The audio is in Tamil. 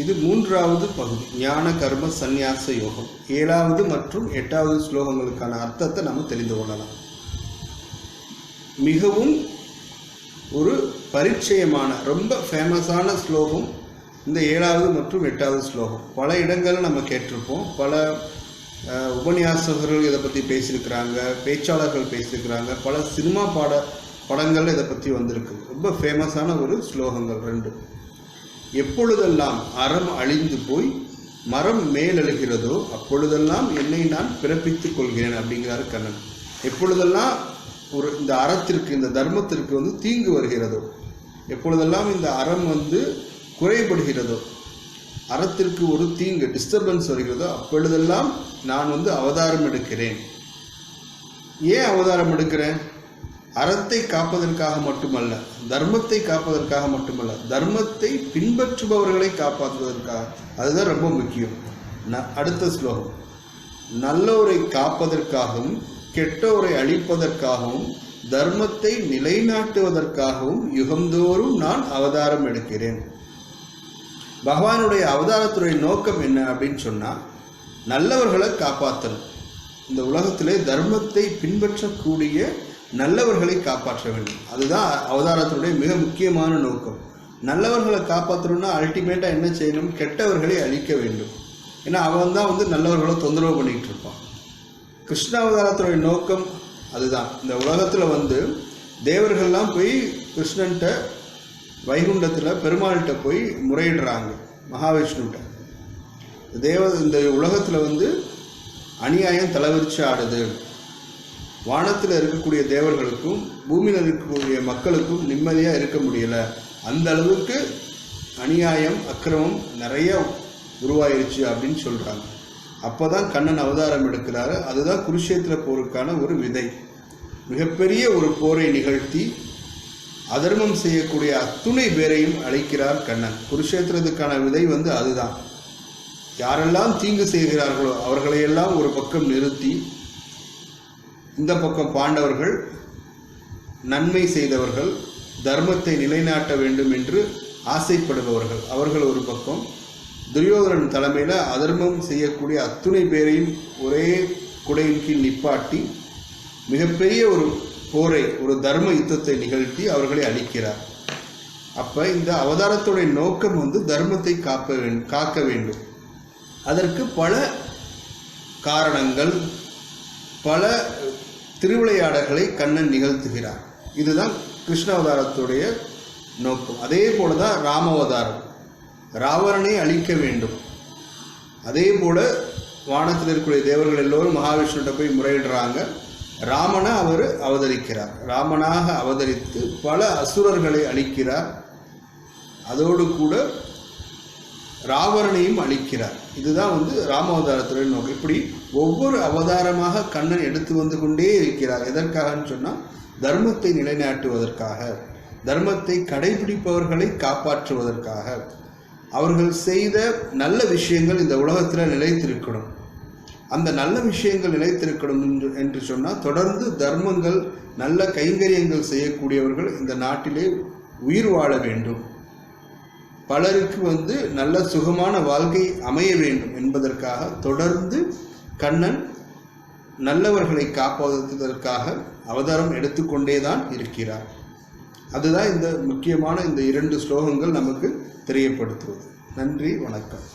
இது மூன்றாவது பகுதி ஞான கர்ம சந்நியாச யோகம். ஏழாவது மற்றும் எட்டாவது ஸ்லோகங்களுக்கான அர்த்தத்தை நம்ம தெரிந்து கொள்ளலாம். மிகவும் ஒரு பரிச்சயமான ரொம்ப ஃபேமஸான ஸ்லோகம் இந்த ஏழாவது மற்றும் எட்டாவது ஸ்லோகம். பல இடங்களில் நம்ம கேட்டிருப்போம். பல உபன்யாசகர்கள் இதை பற்றி பேசியிருக்கிறாங்க பேச்சாளர்கள் பேசியிருக்கிறாங்க. பல சினிமா பாட படங்கள் இதை பற்றி வந்திருக்கு. ரொம்ப ஃபேமஸான ஒரு ஸ்லோகங்கள் ரெண்டு. எப்பொழுதெல்லாம் அறம் அழிந்து போய் மரம் மேலெழுகிறதோ அப்பொழுதெல்லாம் என்னை நான் பிறப்பித்துக் கொள்கிறேன் அப்படிங்கிறார் கண்ணன். எப்பொழுதெல்லாம் ஒரு இந்த அறத்திற்கு இந்த தர்மத்திற்கு வந்து தீங்கு வருகிறதோ எப்பொழுதெல்லாம் இந்த அறம் வந்து குறைபடுகிறதோ அறத்திற்கு ஒரு தீங்கு டிஸ்டர்பன்ஸ் வருகிறதோ அப்பொழுதெல்லாம் நான் வந்து அவதாரம் எடுக்கிறேன். ஏன் அவதாரம் எடுக்கிறேன்? அறத்தை காப்பதற்காக மட்டுமல்ல தர்மத்தை காப்பதற்காக மட்டுமல்ல தர்மத்தை பின்பற்றுபவர்களை காப்பாற்றுவதற்காக. அதுதான் ரொம்ப முக்கியம். ந- அடுத்த ஸ்லோகம். நல்லோரை காப்பதற்காகவும் கெட்டோரை அழிப்பதற்காகவும் தர்மத்தை நிலைநாட்டுவதற்காகவும் யுகந்தோறும் நான் அவதாரம் எடுக்கிறேன். பகவானுடைய அவதாரத்துடைய நோக்கம் என்ன அப்படின்னு சொன்னால் நல்லவர்களை காப்பாற்றணும் இந்த உலகத்திலே தர்மத்தை பின்பற்றக்கூடிய நல்லவர்களை காப்பாற்ற வேண்டும். அதுதான் அவதாரத்தினுடைய மிக முக்கியமான நோக்கம். நல்லவர்களை காப்பாற்றணும்னா அல்டிமேட்டாக என்ன செய்யணும்? கெட்டவர்களை அழிக்க வேண்டும். ஏன்னா அவன் தான் வந்து நல்லவர்களை தொந்தரவு பண்ணிகிட்டு இருப்பான். கிருஷ்ண அவதாரத்தினுடைய நோக்கம் அதுதான். இந்த உலகத்தில் வந்து தேவர்கள்லாம் போய் கிருஷ்ணன்ட்ட வைகுண்டத்தில் பெருமாள்கிட்ட போய் முறையிடுறாங்க. மகாவிஷ்ணுகிட்ட தேவ இந்த உலகத்தில் வந்து அநியாயம் தலைவிரிச்சு ஆடுது. வானத்தில் இருக்கக்கூடிய தேவர்களுக்கும் பூமியில் இருக்கக்கூடிய மக்களுக்கும் நிம்மதியாக இருக்க முடியலை. அந்த அளவுக்கு அநியாயம் அக்கிரமம் நிறைய உருவாயிருச்சு அப்படின்னு சொல்கிறாங்க அப்போ தான் கண்ணன் அவதாரம் எடுக்கிறாரு. அதுதான் குருஷேத்திர போருக்கான ஒரு விதை. மிகப்பெரிய ஒரு போரை நிகழ்த்தி அதர்மம் செய்யக்கூடிய அத்துணை பேரையும் அழைக்கிறார் கண்ணன். குருஷேத்திரத்துக்கான விதை வந்து அதுதான். யாரெல்லாம் தீங்கு செய்கிறார்களோ அவர்களையெல்லாம் ஒரு பக்கம் நிறுத்தி இந்த பக்கம் பாண்டவர்கள் நன்மை செய்தவர்கள் தர்மத்தை நிலைநாட்ட வேண்டும் என்று ஆசைப்படுபவர்கள். அவர்கள் ஒரு பக்கம் துரியோதனன் தலைமையில் அதர்மம் செய்யக்கூடிய அத்துணை பேரையும் ஒரே குடையின் கீழ் நிப்பாட்டி மிகப்பெரிய ஒரு போரை ஒரு தர்ம யுத்தத்தை நிகழ்த்தி அவர்களை அழிக்கிறார். அப்போ இந்த அவதாரத்துடைய நோக்கம் வந்து தர்மத்தை காப்ப வேண்டும் காக்க வேண்டும். அதற்கு பல காரணங்கள் பல திருவிளையாடல்களை கண்ணன் நிகழ்த்துகிறார். இதுதான் கிருஷ்ணாவதாரத்துடைய நோக்கம். அதே போல தான் ராமவதாரம். ராவணனை அழிக்க வேண்டும். அதே போல வானத்தில் இருக்கக்கூடிய தேவர்கள் எல்லோரும் மகாவிஷ்ணுகிட்ட போய் முறையிடுறாங்க. ராமனை அவர் அவதரிக்கிறார். ராமனாக அவதரித்து பல அசுரர்களை அழிக்கிறார். அதோடு கூட ராவணனையும் அழிக்கிறார். இதுதான் வந்து ராமாவதாரத்துடைய நோக்கம். இப்படி ஒவ்வொரு அவதாரமாக கண்ணன் எடுத்து வந்து கொண்டே இருக்கிறார். எதற்காகன்னு சொன்னால் தர்மத்தை நிலைநாட்டுவதற்காக தர்மத்தை கடைபிடிப்பவர்களை காப்பாற்றுவதற்காக. அவர்கள் செய்த நல்ல விஷயங்கள் இந்த உலகத்தில் நிலைத்திருக்கணும். அந்த நல்ல விஷயங்கள் நிலைத்திருக்கணும் என்று என்று சொன்னால் தொடர்ந்து தர்மங்கள் நல்ல கைங்கரியங்கள் செய்யக்கூடியவர்கள் இந்த நாட்டிலே உயிர் வாழ வேண்டும். பலருக்கு வந்து நல்ல சுகமான வாழ்க்கை அமைய வேண்டும் என்பதற்காக தொடர்ந்து கண்ணன் நல்லவர்களை காப்பாற்றுவதற்காக அவதாரம் எடுத்துக்கொண்டே தான் இருக்கிறார். அதுதான் இந்த முக்கியமான இந்த இரண்டு ஸ்லோகங்கள் நமக்கு தெரியப்படுத்துவது. நன்றி வணக்கம்.